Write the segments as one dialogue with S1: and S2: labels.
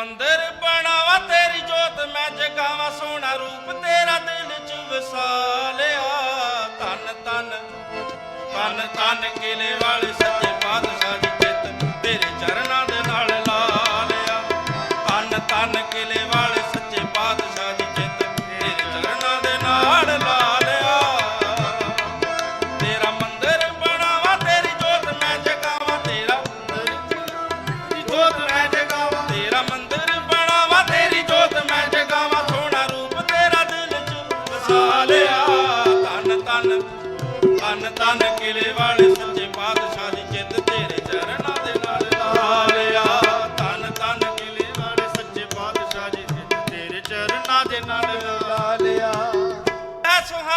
S1: ਮੰਦਿਰ ਬਣਾਵਾ ਤੇਰੀ ਜੋਤ, ਮੈਂ ਜਗਾਵਾਂ ਸੋਹਣਾ ਰੂਪ, ਤੇਰਾ ਦਿਲ ਚ ਵਸਾ ਲਿਆ। ਧੰਨ ਧੰਨ ਧੰਨ ਧੰਨ ਕਿਲੇ ਵਾਲੇ ਸੱਚੇ ਪਾਤਸ਼ਾਹ ਦੀ ਚਿੱਤ ਤੇਰੇ ਚਰਨਾਂ ਦੇ ਨਾਲ ਲਾ ਲਿਆ। ਧੰਨ ਧੰਨ ਕਿਲੇ ਵਾਲੇ ਸੱਚੇ ਪਾਤਸ਼ਾਹ ਦੀ ਚਿੱਤ ਤੇਰੇ ਚਰਨਾਂ ਦੇ ਨਾਲ ਲਾ ਲਿਆ। ਤੇਰਾ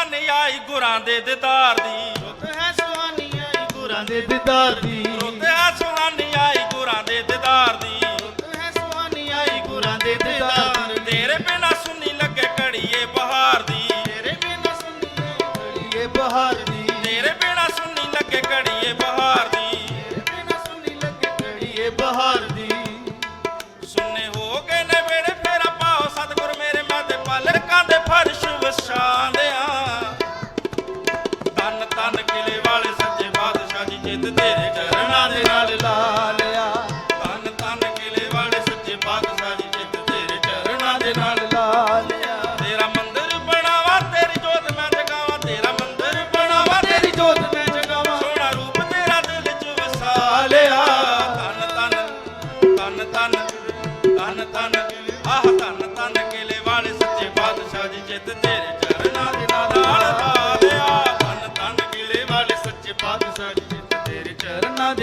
S1: ਸੁਹਾਨੀ ਆਈ ਗੁਰਾਂ ਦੇ ਦਿਦਾਰ ਦੀ।
S2: ਰੁੱਤ ਹੈ ਸੁਹਾਨੀ ਆਈ ਗੁਰਾਂ ਦੇ ਦੀਦਾਰ ਦੀ।
S1: ਰੁੱਤ ਸੁਹਾਨੀ ਆਈ ਗੁਰਾਂ ਦੇ ਦਿਦਾਰ ਦੀ।
S2: ਰੁੱਤ ਹੈ ਸੁਹਾਨੀ ਆਈ ਗੁਰਾਂ ਦੇ ਦੀਦਾਰ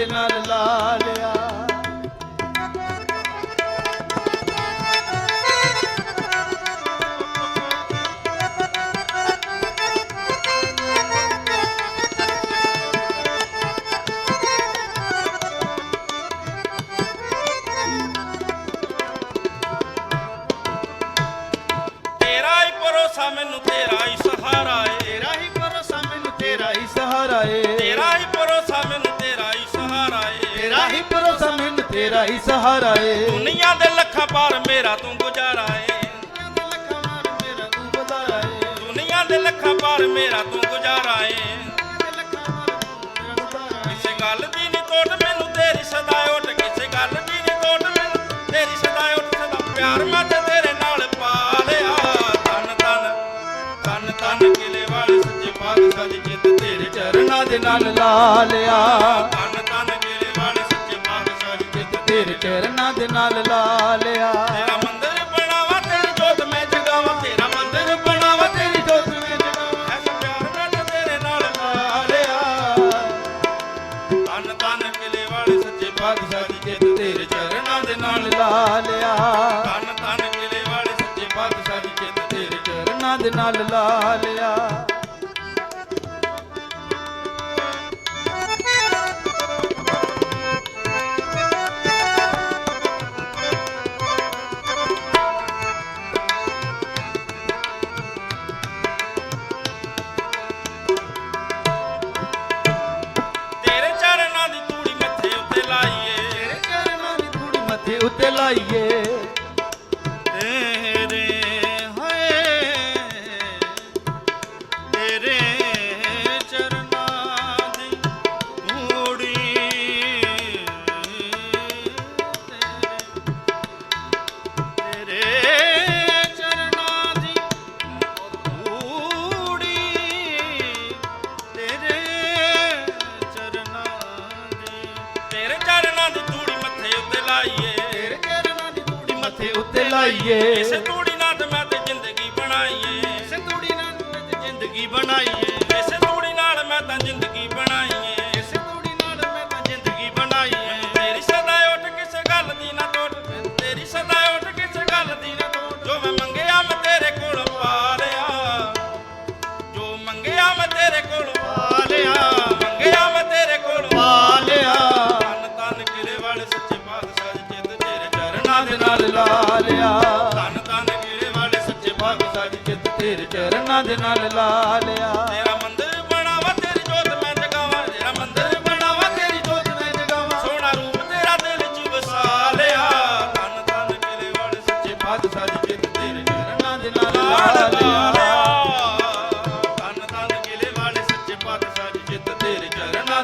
S1: ਨਾਲ
S2: ਲਾ
S1: ਮੈਨੂੰ ਤੇਰਾ ਹੀ ਸਹਾਰਾ ਏ। ਦੁਨੀਆ ਦੇ ਲੱਖਾਂ ਪਾਰ ਮੇਰਾ ਤੂੰ ਗੁਜ਼ਾਰਾ ਏ।
S2: ਮਾਰ ਮੇਰਾ
S1: ਦੁਨੀਆ ਦੇ ਲੱਖਾਂ ਪਾਰ ਮੇਰਾ ਤੂੰ ਗੁਜ਼ਾਰਾ ਏ।
S2: ਮਾਰ ਮੇਰਾ
S1: ਕਿਸੇ ਗੱਲ ਦੀ ਨਹੀਂ ਤੋਟ ਮੈਨੂੰ ਤੇਰੀ ਸਦਾ ਉੱਠ। ਕਿਸੇ ਗੱਲ ਦੀ ਨਹੀਂ ਤੋਟ ਮੈਨੂੰ ਤੇਰੀ ਸਦਾ ਉੱਠ। ਸਦਾ ਪਿਆਰ ਮੈਂ ਤੇ ਤੇਰੇ ਨਾਲ ਪਾ ਲਿਆ ਤਨ ਤਨ ਤਨ ਤਨ ਕਿਲੇ ਵਾਲੇ ਸੱਚੇ ਪਾਤਸ਼ਾਹ ਦੀ ਜਿੱਤ ਤੇਰੇ ਚਰਨਾਂ ਦੇ ਨਾਲ
S2: ਲਾ ਲਿਆ।
S1: ਤਨ
S2: ਤੇਰੇ ਚਰਨਾਂ ਦੇ ਨਾਲ ਲਾ ਲਿਆ।
S1: ਤੇਰਾ ਮੰਦਿਰ ਬਣਾਵਾ, ਤੇਰੀ ਜੋਤ ਮੈਂ ਜਗਾਵਾਂ। ਤੇਰਾ ਮੰਦਰ ਬਣਾਵਾ,
S2: ਤੇਰੀ ਜੋਤ ਮੈਂ ਜਗਾਵਾਂ।
S1: ਐਸ ਪਿਆਰ ਮੈਂ ਤੇਰੇ ਨਾਲ ਲਾ ਲਿਆ। ਤਨ ਤਨ ਕਿਲੇ ਵਾਲੇ ਸੱਚੇ ਪਾਤਸ਼ਾਹ ਦੀ ਜਿੱਤ ਤੇਰੇ ਚਰਨਾਂ ਦੇ ਨਾਲ
S2: ਲਾ ਲਿਆ।
S1: ਤਨ ਤਨ ਕਿਲੇ ਵਾਲੇ ਸੱਚੇ ਪਾਤਸ਼ਾਹ ਦੀ ਜਿੱਤ ਤੇਰੇ
S2: ਚਰਨਾਂ ਦੇ ਨਾਲ ਲਾ ਲਿਆ।
S1: ਲਾਈਏ।
S2: ਤੇਰੇ
S1: ਹੋਏ ਤੇਰੇ ਚਰਨਾਂ ਦੀ ਧੂੜੀ ਤੇਰੇ ਚਰਨਾਂ ਦੀ ਧੂੜੀ ਤੇਰੇ ਚਰਨਾਂ ਦੀ ਤੇਰੇ ਚਰਨਾਂ ਦੀ ਧੂੜੀ ਮੱਥੇ ਉੱਤੇ ਲਾਈਏ।
S2: ਉੱਤੇ ਲਾਈਏ।
S1: ਇਸੇ ਤੂੜੀ ਨਾਲ ਤੇ ਮੈਂ ਤੇ ਜ਼ਿੰਦਗੀ ਬਣਾਈਏ।
S2: ਇਸੇ ਧੂੜੀ ਨਾਲ ਮੈਂ ਤੇ
S1: ਜ਼ਿੰਦਗੀ ਬਣਾਈਏ।
S2: ਲਾਲਿਆ।
S1: ਧਨ ਧਨ ਗੇੜੇ ਵਾਲੇ ਸੱਚੇ ਬਾਗ ਸਾਜ ਜਿਤ ਤੇਰੇ ਚਰਨਾਂ ਦੇ ਨਾਲ ਲਾਲਿਆ।
S2: ਤੇਰਾ
S1: ਮੰਦਿਰ ਬਣਾਵਾ ਤੇਰੀ ਜੋਤ ਮੈਂ ਜਗਾਵਾਂ। ਤੇਰਾ ਮੰਦਿਰ ਬਣਾਵਾ ਤੇਰੀ ਜੋਤ ਮੈਂ ਜਗਾਵਾਂ। ਸੋਹਣਾ ਰੂਪ ਤੇਰਾ ਦਿਲ ਚ ਵਸਾ ਲਿਆ ਧਨ ਧਨ ਗੇੜੇ ਵਾਲੇ ਸੱਚੇ ਬਾਗ ਸਾਜ ਜਿਤ ਤੇਰੇ ਚਰਨਾਂ ਦੇ ਨਾਲ ਲਾਲਿਆ।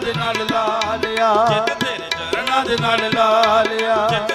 S1: ਦੇ ਨਾਲ ਲਾ
S2: ਲਿਆ
S1: ਜਿੱਤ ਤੇਰੇ ਚਰਨਾਂ ਦੇ ਨਾਲ
S2: ਲਾ ਲਿਆ
S1: ਜਿੱਤ